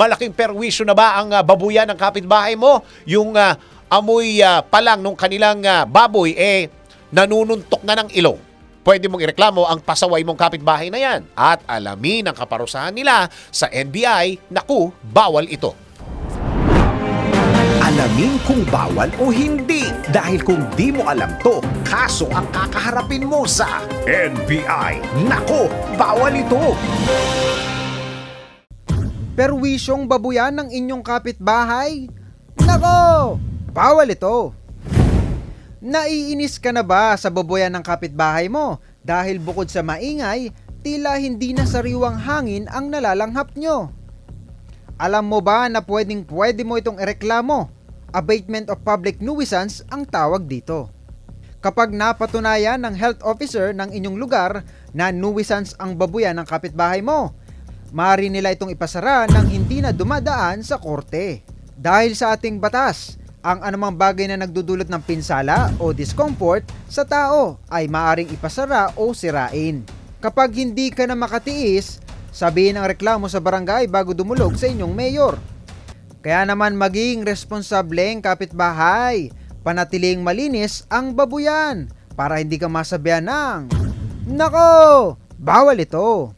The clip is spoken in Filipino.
malaking perwisyo na ba ang ah, babuyan ng kapitbahay mo? Yung ah, amoy ah, pa lang nung kanilang ah, baboy, eh, nanununtok na ng ilong. Pwede mong ireklamo ang pasaway mong kapitbahay na yan. At alamin ang kaparusahan nila sa NBI, naku, bawal ito. Alamin kung bawal o hindi. Dahil kung di mo alam to, kaso ang kakaharapin mo sa NBI. Nako, bawal ito. Perwisyong babuyan ng inyong kapitbahay? Nako! Bawal ito! Naiinis ka na ba sa babuyan ng kapitbahay mo dahil bukod sa maingay, tila hindi na sariwang hangin ang nalalanghap nyo? Alam mo ba na pwedeng pwede mo itong ireklamo? Abatement of Public Nuisance ang tawag dito. Kapag napatunayan ng health officer ng inyong lugar na nuisance ang babuyan ng kapitbahay mo, maaari nila itong ipasara nang hindi na dumadaan sa korte. Dahil sa ating batas, ang anumang bagay na nagdudulot ng pinsala o discomfort sa tao ay maaring ipasara o sirain. Kapag hindi ka na makatiis, sabihin ang reklamo sa barangay bago dumulog sa inyong mayor. Kaya naman maging responsableng kapitbahay. Panatiling malinis ang babuyan para hindi ka masabihan ng Nako! Bawal ito!